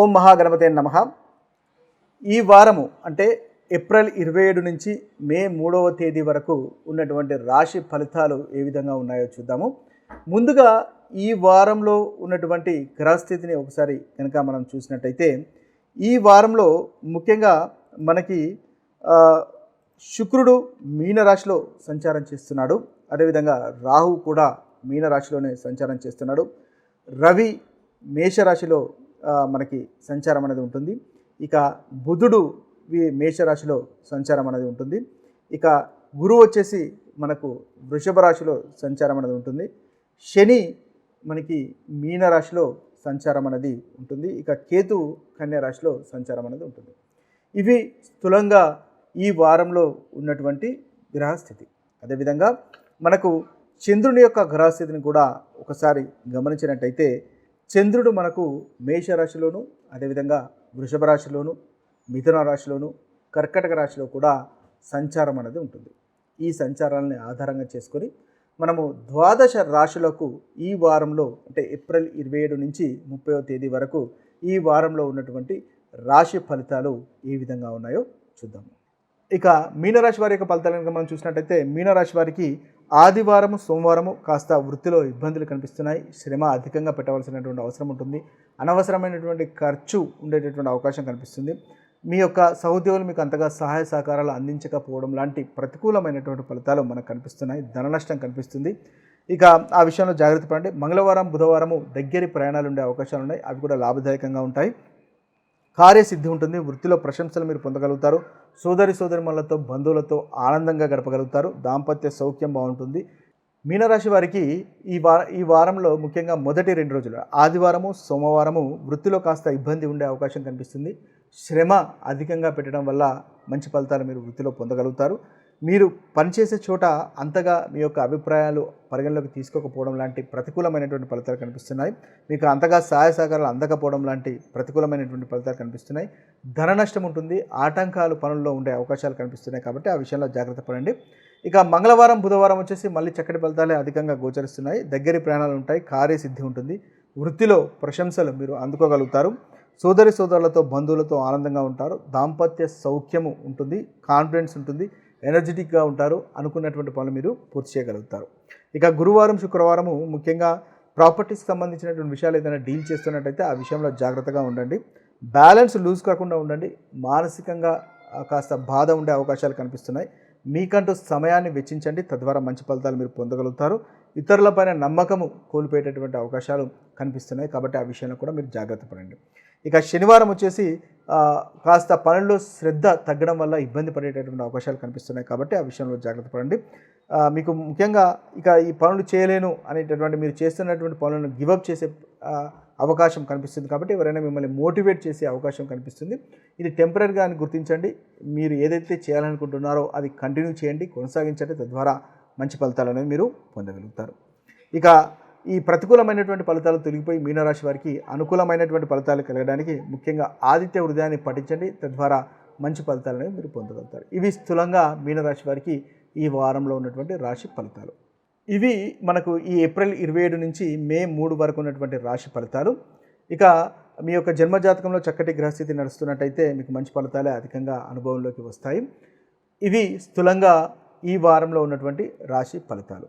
ఓం మహాగణపతే నమ. ఈ వారము అంటే ఏప్రిల్ ఇరవై ఏడు నుంచి మే మూడవ తేదీ వరకు ఉన్నటువంటి రాశి ఫలితాలు ఏ విధంగా ఉన్నాయో చూద్దాము. ముందుగా ఈ వారంలో ఉన్నటువంటి గ్రహస్థితిని ఒకసారి కనుక మనం చూసినట్టయితే ఈ వారంలో ముఖ్యంగా మనకి శుక్రుడు మీనరాశిలో సంచారం చేస్తున్నాడు. అదేవిధంగా రాహు కూడా మీనరాశిలోనే సంచారం చేస్తున్నాడు. రవి మేషరాశిలో మనకి సంచారం అనేది ఉంటుంది. ఇక బుధుడు మేషరాశిలో సంచారం అనేది ఉంటుంది. ఇక గురువు వచ్చేసి మనకు వృషభ రాశిలో సంచారం అనేది ఉంటుంది. శని మనకి మీనరాశిలో సంచారం అనేది ఉంటుంది. ఇక కేతు కన్యా రాశిలో సంచారం అనేది ఉంటుంది. ఇవి స్థూలంగా ఈ వారంలో ఉన్నటువంటి గ్రహస్థితి. అదేవిధంగా మనకు చంద్రుని యొక్క గ్రహస్థితిని కూడా ఒకసారి గమనించినట్టయితే చంద్రుడు మనకు మేషరాశిలోను అదేవిధంగా వృషభ రాశిలోను మిథున రాశిలోను కర్కటక రాశిలో కూడా సంచారం అనేది ఉంటుంది. ఈ సంచారాలని ఆధారంగా చేసుకొని మనము ద్వాదశ రాశులకు ఈ వారంలో అంటే ఏప్రిల్ ఇరవై ఏడు నుంచి ముప్పైవ తేదీ వరకు ఈ వారంలో ఉన్నటువంటి రాశి ఫలితాలు ఏ విధంగా ఉన్నాయో చూద్దాము. ఇక మీనరాశి వారి యొక్క ఫలితాలను మనం చూసినట్టయితే మీనరాశి వారికి ఆదివారము సోమవారము కాస్త వృత్తిలో ఇబ్బందులు కనిపిస్తున్నాయి. శ్రమ అధికంగా పెట్టవలసినటువంటి అవసరం ఉంటుంది. అనవసరమైనటువంటి ఖర్చు ఉండేటటువంటి అవకాశం కనిపిస్తుంది. మీ యొక్క సహోద్యోగులు మీకు అంతగా సహాయ సహకారాలు అందించకపోవడం లాంటి ప్రతికూలమైనటువంటి ఫలితాలు మనకు కనిపిస్తున్నాయి. ధన నష్టం కనిపిస్తుంది. ఇక ఆ విషయంలో జాగ్రత్త పడండి. మంగళవారం బుధవారము దగ్గరి ప్రయాణాలు ఉండే అవకాశాలు ఉన్నాయి. అవి కూడా లాభదాయకంగా ఉంటాయి. కార్యసిద్ధి ఉంటుంది. వృత్తిలో ప్రశంసలు మీరు పొందగలుగుతారు. సోదరి సోదరిమణులతో బంధువులతో ఆనందంగా గడపగలుగుతారు. దాంపత్య సౌఖ్యం బాగుంటుంది. మీనరాశి వారికి ఈ వార ఈ వారంలో ముఖ్యంగా మొదటి రెండు రోజులు ఆదివారము సోమవారము వృత్తిలో కాస్త ఇబ్బంది ఉండే అవకాశం కనిపిస్తుంది. శ్రమ అధికంగా పెట్టడం వల్ల మంచి ఫలితాలు మీరు వృత్తిలో పొందగలుగుతారు. మీరు పనిచేసే చోట అంతగా మీ యొక్క అభిప్రాయాలు పరిగణలోకి తీసుకోకపోవడం లాంటి ప్రతికూలమైనటువంటి ఫలితాలు కనిపిస్తున్నాయి. మీకు అంతగా సహాయ సహకారాలు అందకపోవడం లాంటి ప్రతికూలమైనటువంటి ఫలితాలు కనిపిస్తున్నాయి. ధన నష్టం ఉంటుంది ఆటంకాలు పనుల్లో ఉండే అవకాశాలు కనిపిస్తున్నాయి కాబట్టి ఆ విషయంలో జాగ్రత్త పడండి. ఇక మంగళవారం బుధవారం వచ్చేసి మళ్ళీ చక్కటి ఫలితాలే అధికంగా గోచరిస్తున్నాయి. దగ్గరి ప్రయాణాలు ఉంటాయి కార్యసిద్ధి ఉంటుంది. వృత్తిలో ప్రశంసలు మీరు అందుకోగలుగుతారు. సోదరి సోదరులతో బంధువులతో ఆనందంగా ఉంటారు. దాంపత్య సౌఖ్యము ఉంటుంది కాన్ఫిడెన్స్ ఉంటుంది. ఎనర్జెటిక్గా ఉంటారు అనుకున్నటువంటి పనులు మీరు పూర్తి చేయగలుగుతారు. ఇక గురువారం శుక్రవారము ముఖ్యంగా ప్రాపర్టీస్కి సంబంధించినటువంటి విషయాలు ఏదైనా డీల్ చేస్తున్నట్టయితే ఆ విషయంలో జాగ్రత్తగా ఉండండి. బ్యాలెన్స్ లూజ్ కాకుండా ఉండండి. మానసికంగా కాస్త బాధ ఉండే అవకాశాలు కనిపిస్తున్నాయి. మీకంటూ సమయాన్ని వెచ్చించండి. తద్వారా మంచి ఫలితాలు మీరు పొందగలుగుతారు. ఇతరులపైన నమ్మకము కోల్పోయేటటువంటి అవకాశాలు కనిపిస్తున్నాయి. కాబట్టి ఆ విషయంలో కూడా మీరు జాగ్రత్త పడండి. ఇక శనివారం వచ్చేసి కాస్త పనుల్లో శ్రద్ధ తగ్గడం వల్ల ఇబ్బంది పడేటటువంటి అవకాశాలు కనిపిస్తున్నాయి కాబట్టి ఆ విషయంలో జాగ్రత్త పడండి. మీకు ముఖ్యంగా ఇక ఈ పనులు చేయలేను అనేటటువంటి మీరు చేస్తున్నటువంటి పనులను గివప్ చేసే అవకాశం కనిపిస్తుంది కాబట్టి ఎవరైనా మిమ్మల్ని మోటివేట్ చేసే అవకాశం కనిపిస్తుంది. ఇది టెంపరీగా అని గుర్తించండి. మీరు ఏదైతే చేయాలనుకుంటున్నారో అది కంటిన్యూ చేయండి కొనసాగించండి. తద్వారా మంచి ఫలితాలు అనేవి మీరు పొందగలుగుతారు. ఇక ఈ ప్రతికూలమైనటువంటి ఫలితాలు తొలగిపోయి మీనరాశి వారికి అనుకూలమైనటువంటి ఫలితాలు కలగడానికి ముఖ్యంగా ఆదిత్య హృదయాన్ని పఠించండి. తద్వారా మంచి ఫలితాలు అనేవి మీరు పొందగలుగుతారు. ఇవి స్థూలంగా మీనరాశి వారికి ఈ వారంలో ఉన్నటువంటి రాశి ఫలితాలు. ఇవి మనకు ఈ ఏప్రిల్ ఇరవై ఏడు నుంచి మే మూడు వరకు ఉన్నటువంటి రాశి ఫలితాలు. ఇక మీ యొక్క జన్మజాతకంలో చక్కటి గ్రహస్థితి నడుస్తున్నట్టయితే మీకు మంచి ఫలితాలే అధికంగా అనుభవంలోకి వస్తాయి. ఇవి స్థూలంగా ఈ వారంలో ఉన్నటువంటి రాశి ఫలితాలు.